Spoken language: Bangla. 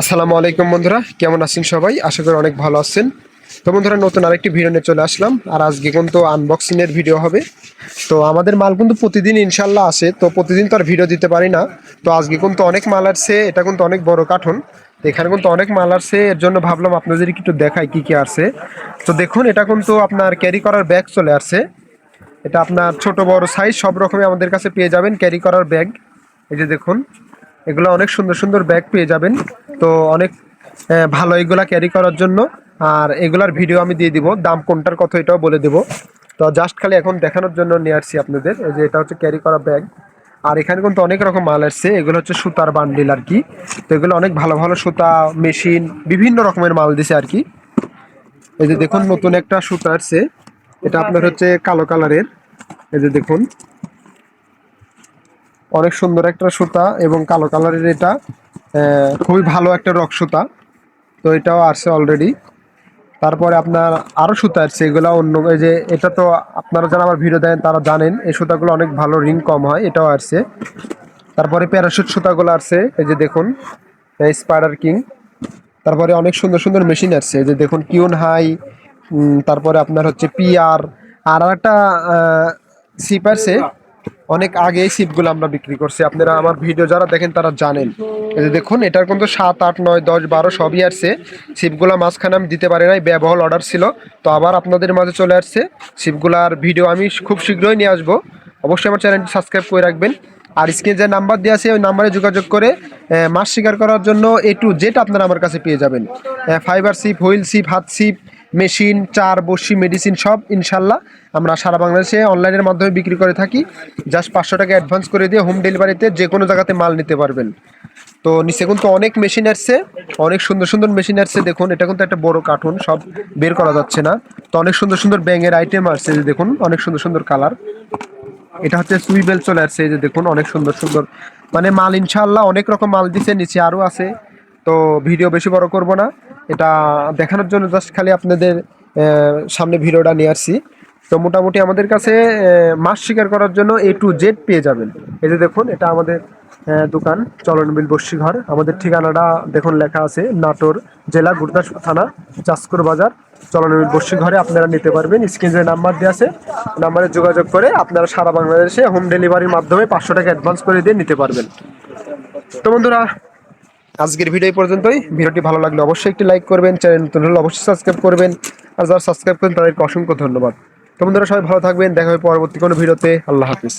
আসসালামু আলাইকুম বন্ধুরা, কেমন আছেন সবাই? আশা করি অনেক ভালো আছেন। তো বন্ধুরা, নতুন আরেকটি ভিডিও নিয়ে চলে আসলাম, আর আজকে কিন্তু আনবক্সিং এর ভিডিও হবে। তো আমাদের মাল কিন্তু প্রতিদিন ইনশাল্লাহ আসে তো প্রতিদিন তো আর ভিডিও দিতে পারি না। তো আজকে কিন্তু অনেক মাল আসছে, এটা কিন্তু অনেক বড় তো এখানে কিন্তু অনেক মাল আসছে, এর জন্য ভাবলাম আপনাদের একটু দেখাই কি কি আসছে। তো দেখুন, এটা কিন্তু আপনার ক্যারি করার ব্যাগ চলে আসছে। এটা আপনার ছোট, বড় সাইজ সব রকমই আমাদের কাছে পেয়ে যাবেন ক্যারি করার ব্যাগ এই যে দেখুন এগুলো অনেক সুন্দর সুন্দর ব্যাগ পেয়ে যাবেন। তো অনেক ভালো এগুলা ক্যারি করার জন্য। আর এগুলার ভিডিও আমি দিয়ে দিব, দাম কোনটার কথা এটাও বলে দেব। তো জাস্ট খালি এখন দেখানোর জন্য নিয়ে আসছি আপনাদের। এই যে এটা হচ্ছে ক্যারি করা ব্যাগ আর এখানে কিন্তু অনেক রকম মাল আসছে। এগুলো হচ্ছে সুতার বান্ডিল আর কি। তো এগুলো অনেক ভালো ভালো সুতা মেশিন বিভিন্ন রকমের মাল দিছে আর কি। এই যে দেখুন, নতুন একটা সুতা আসছে। এটা আপনার হচ্ছে কালো কালারের এই যে দেখুন। অনেক সুন্দর একটা সুতা এবং কালো কালারের এটা খুবই ভালো একটা রক সুতা। তো এটাও আসছে অলরেডি তারপরে আপনার আরও সুতা আসছে এগুলো অন্য যে এটা তো আপনারা যারা আমার ভিডিও দেন তারা জানেন, এই সুতাগুলো অনেক ভালো রিং কম হয়, এটাও আসছে তারপরে প্যারাশুট সুতাগুলো আসছে এই যে দেখুন স্পাইডার কিং তারপরে অনেক সুন্দর সুন্দর মেশিন আসছে যে দেখুন কিউন হাই তারপরে আপনার হচ্ছে পিআর আর একটা সিপ আছে অনেক আগে এই সিপগুলো আমরা বিক্রি করছি। আপনারা আমার ভিডিও যারা দেখেন তারা জানেন। এই দেখুন, এটার কিন্তু সাত, আট, নয়, দশ, বারো সবই আসছে। সিপগুলো মাঝখানে আমি দিতে পারি নাই ব্যবহল অর্ডার ছিল। তো আবার আপনাদের মাঝে চলে আসছে। সিপগুলার ভিডিও আমি খুব শীঘ্রই নিয়ে আসব। অবশ্যই আমার চ্যানেলটি সাবস্ক্রাইব করে রাখবেন। আর স্ক্রিনে যে নাম্বার দেওয়া আছে, ওই নাম্বারে যোগাযোগ করে মাছ শিকার করার জন্য এ টু জেড আপনারা আমার কাছে পেয়ে যাবেন। ফাইবার সিপ হুইল সিপ হাত সিপ মেশিন, চার বসি মেডিসিন সব ইনশাল্লাহ আমরা সারা বাংলাদেশে অনলাইনের মাধ্যমে বিক্রি করে থাকি। জাস্ট পাঁচশো টাকা অ্যাডভান্স করে দিয়ে হোম ডেলিভারিতে যে কোনো জায়গাতে মাল নিতে পারবেন। তো নিচে কিন্তু অনেক মেশিন আসছে, অনেক সুন্দর সুন্দর মেশিন আসছে, দেখুন, এটা কিন্তু একটা বড় কার্টুন সব বের করা যাচ্ছে না। তো অনেক সুন্দর সুন্দর ব্যাঙের আইটেম আসছে যে দেখুন, অনেক সুন্দর সুন্দর কালার এটা হচ্ছে সুইবেল চলে আসছে যে দেখুন, অনেক সুন্দর সুন্দর। মানে মাল ইনশাল্লাহ অনেক রকম মাল দিছে, নিচে আরও আছে। তো ভিডিও বেশি বড় করব না। এটা দেখানোর জন্য জাস্ট খালি আপনাদের সামনে ভিডিওটা নিয়ে আসছি। তো মোটামুটি আমাদের কাছে মাছ শিকার করার জন্য এ টু জেড পেয়ে যাবেন। এই যে দেখুন, এটা আমাদের দোকান, চলনবিল বস্যি ঘর আমাদের ঠিকানাটা দেখুন লেখা আছে, নাটোর জেলা, গুরদাসপুর থানা, চাষকুর বাজার, চলনবিল বস্যি ঘরে আপনারা নিতে পারবেন। স্ক্রিনে নাম্বার দেওয়া আছে, নাম্বারে যোগাযোগ করে আপনারা সারা বাংলাদেশে হোম ডেলিভারির মাধ্যমে পাঁচশো টাকা অ্যাডভান্স করে দিয়ে নিতে পারবেন। তো বন্ধুরা আজকের ভিডিও পর্যন্তই। ভিডিওটি ভালো লাগলে অবশ্যই একটি লাইক করবেন, চ্যানেল নতুন হলে অবশ্যই সাবস্ক্রাইব করবেন। আর যারা সাবস্ক্রাইব করেন তাদেরকে অসংখ্য ধন্যবাদ। তো বন্ধুরা সবাই ভালো থাকবেন, দেখা হবে পরবর্তী কোনো ভিডিওতে। আল্লাহ হাফিজ।